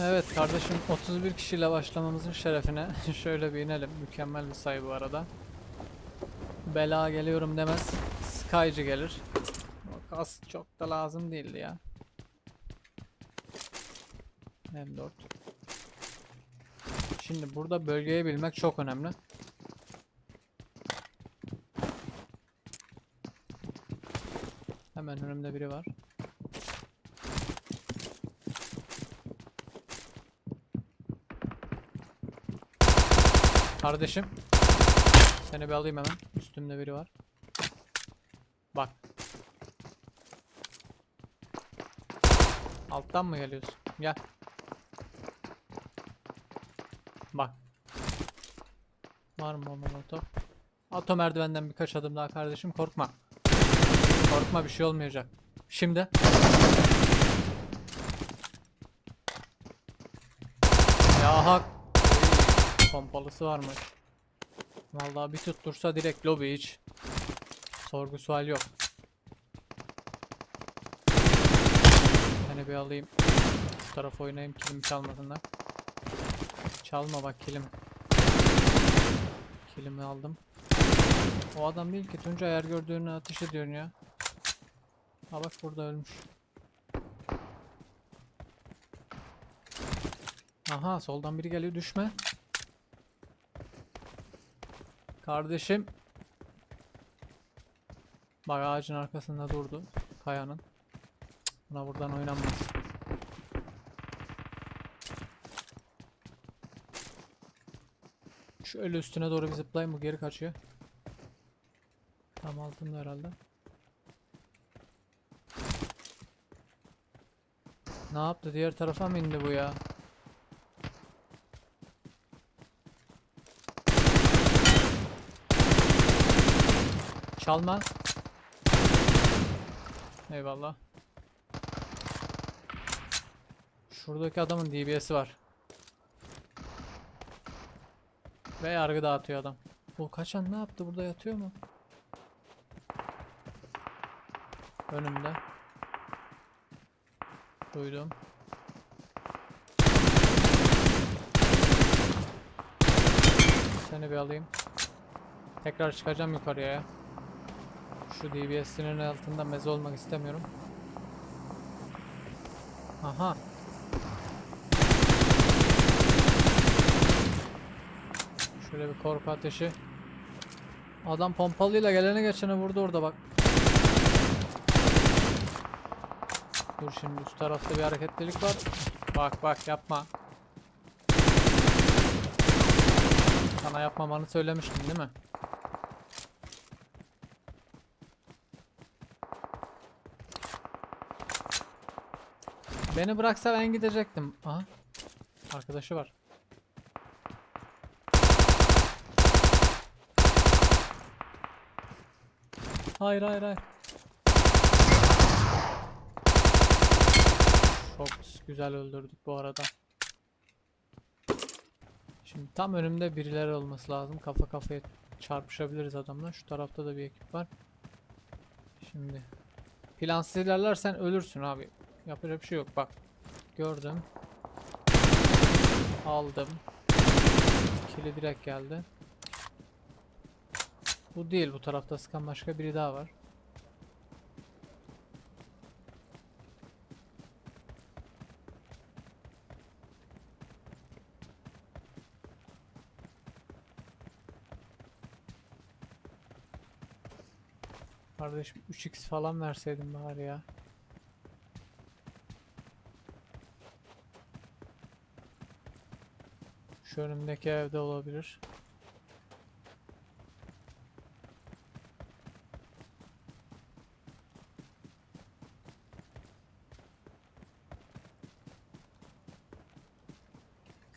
Evet kardeşim 31 kişiyle başlamamızın şerefine şöyle bir inelim. Mükemmel bir sayı bu arada. Bela geliyorum demez. Skycı gelir. O kas çok da lazım değildi ya. M4. Şimdi burada bölgeyi bilmek çok önemli. Hemen önümde biri var. Kardeşim. Seni bir alayım hemen. Üstümde biri var. Bak. Alttan mı geliyorsun? Gel. Bak. Var mı o molotof? At o merdivenden birkaç adım daha kardeşim. Korkma. Korkma bir şey olmayacak. Şimdi. Ya hak. Pompalısı varmış. Vallahi bir tuttursa direkt lobi hiç. Sorgu sual yok. Seni bir alayım. Şu tarafa oynayayım kilimi çalmasınlar. Çalma bak kilim. Kilimi aldım. O adam değil ki Tuncay yer gördüğünü ateş ediyorsun ya. Ha bak burada ölmüş. Aha soldan biri geliyor düşme. Kardeşim. Bak ağacın arkasında durdu. Kayanın. Buna buradan oynanmaz. Şöyle üstüne doğru bir zıplayayım bu geri kaçıyor. Tam altında herhalde. Ne yaptı? Diğer tarafa mı indi bu ya? Çalma. Eyvallah. Şuradaki adamın DBS'i var. Ve yargı dağıtıyor adam. O kaçan ne yaptı? Burada yatıyor mu? Önümde. Duydum. Seni bir alayım. Tekrar çıkacağım yukarıya ya. Şu DBS'inin altında meze olmak istemiyorum. Aha. Şöyle bir korku ateşi. Adam pompalıyla gelene geçene vurdu orada bak. Dur şimdi üst tarafta bir hareketlilik var. Bak bak yapma. Sana yapmamanı söylemiştim değil mi? Beni bıraksa ben gidecektim. Aha. Arkadaşı var. Hayır hayır hayır. Çok güzel öldürdük bu arada. Şimdi tam önümde birileri olması lazım. Kafa kafaya çarpışabiliriz adamla. Şu tarafta da bir ekip var. Şimdi plansız ilerlersen ölürsün abi. Yapacak bir şey yok bak. Gördüm. Aldım. Kili direkt geldi. Bu değil bu tarafta sıkan başka biri daha var. Kardeşim 3x falan verseydim bari ya. Şu önümdeki evde olabilir.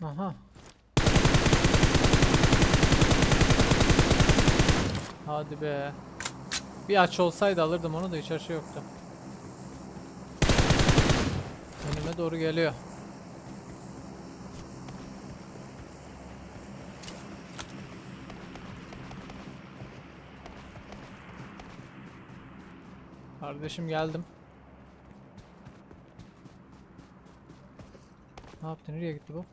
Aha. Hadi be. Bir aç olsaydı alırdım onu da hiç açı yoktu. Önüme doğru geliyor. Kardeşim geldim. Ne yaptı? Nereye gitti bu?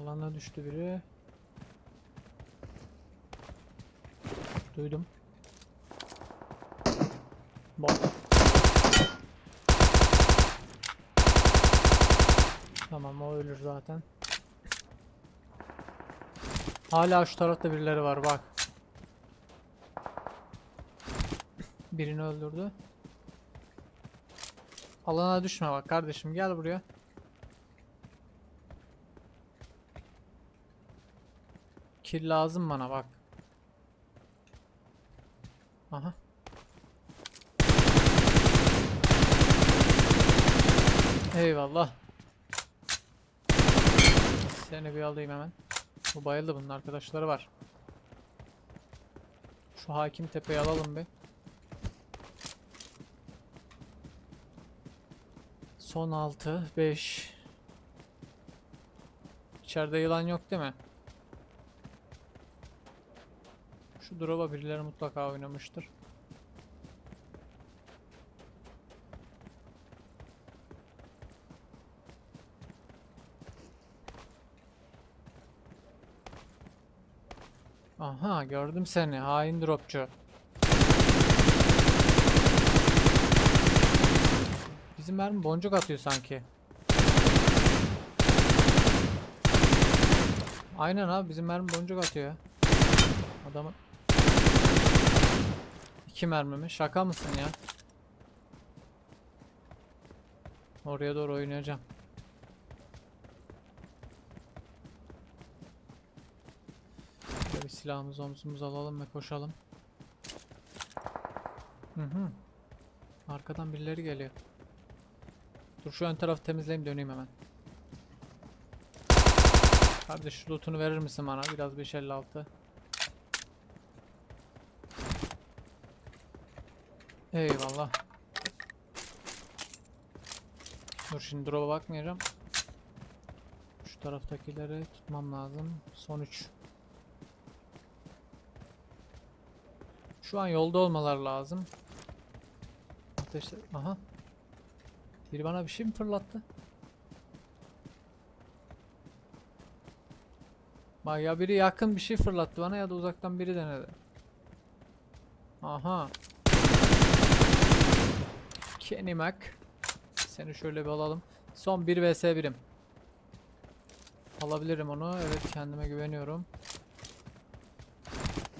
Alana düştü biri. Duydum. Bot. Tamam o ölür zaten. Hala şu tarafta birileri var bak. Birini öldürdü. Alana düşme bak kardeşim gel buraya. Kill lazım bana bak. Aha. Eyvallah. Seni bir alayım hemen. Bu bayıldı bunun arkadaşları var. Şu hakim tepeyi alalım bir. Son 6 5 İçeride yılan yok değil mi? Şu drop'a birileri mutlaka oynamıştır. Aha gördüm seni hain dropçu. Bizim mermi boncuk atıyor sanki. Aynen abi bizim mermi boncuk atıyor. Adamı İki mermi mi? Şaka mısın ya? Oraya doğru oynayacağım. Şöyle bir silahımızı omzumuza alalım ve koşalım. Hı hı. Arkadan birileri geliyor. Dur şu ön tarafı temizleyeyim döneyim hemen. Kardeş lootunu verir misin bana? Biraz 556. Eyvallah. Dur şimdi drop'a bakmayacağım. Şu taraftakileri tutmam lazım. Son 3. Şu an yolda olmalar lazım. Ateşle... Aha. Biri bana bir şey mi fırlattı? Bak ya biri yakın bir şey fırlattı bana ya da uzaktan biri denedi. Aha. Kenny Mac. Seni şöyle bir alalım. Son 1 vs 1'im. Alabilirim onu. Evet kendime güveniyorum.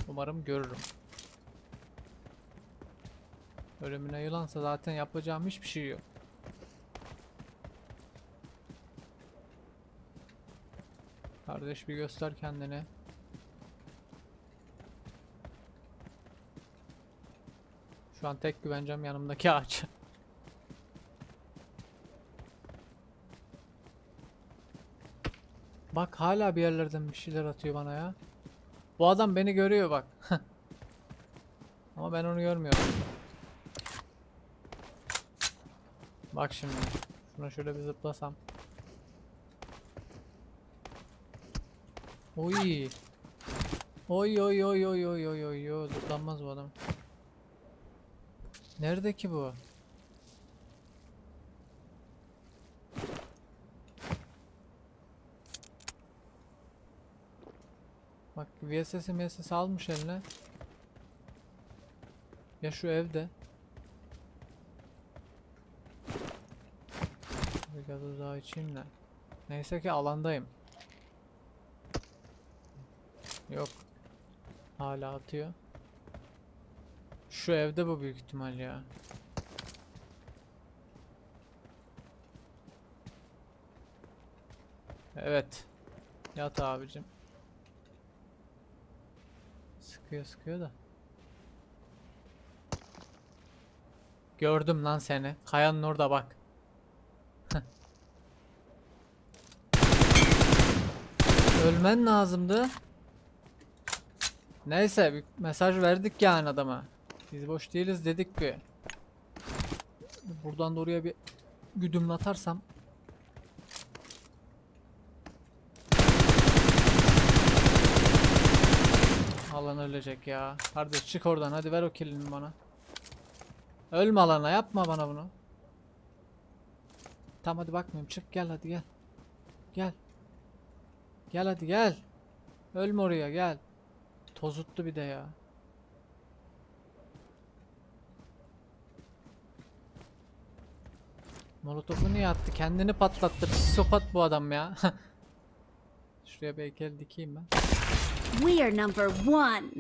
Umarım görürüm. Ölümüne yılansa zaten yapacağım hiçbir şey yok. Kardeş bir göster kendini. Şu an tek güvencem yanımdaki ağaç. Bak hala bir yerlerden bir şeyler atıyor bana ya. Bu adam beni görüyor bak. Ama ben onu görmüyorum. Bak şimdi. Şuna şöyle bir zıplasam. Oy. Oy oy oy oy oy oy oy oy zıplanmaz bu adam. Nerede ki bu? Bak VSS MSS almış eline. Ya şu evde. Bir gazoz daha içeyim de. Neyse ki alandayım. Yok. Hala atıyor. Şu evde bu büyük ihtimal ya. Evet. Yat abicim. Sıkıyor sıkıyor da. Gördüm lan seni. Kayanın orada bak. Ölmen lazımdı. Neyse bir mesaj verdik yani adama. Biz boş değiliz dedik bir. Buradan da oraya bir güdümle atarsam. alan ölecek ya. Kardeş çık oradan hadi ver o kilini bana. Ölme alana yapma bana bunu. Tamam hadi bakmayayım çık gel hadi gel. Gel. Gel hadi gel. Ölme oraya gel. Tozuttu bir de ya. Molotofu niye attı? Kendini patlattı. Psikopat bu adam ya. Şuraya bir heykel dikeyim ben. We are number one.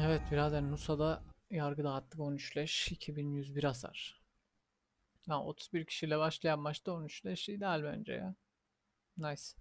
Evet birader Nusa'da yargı dağıttık 13 leş 2101 hasar. Ha, 31 kişiyle başlayan maçta 13 leş ideal bence ya. Nice.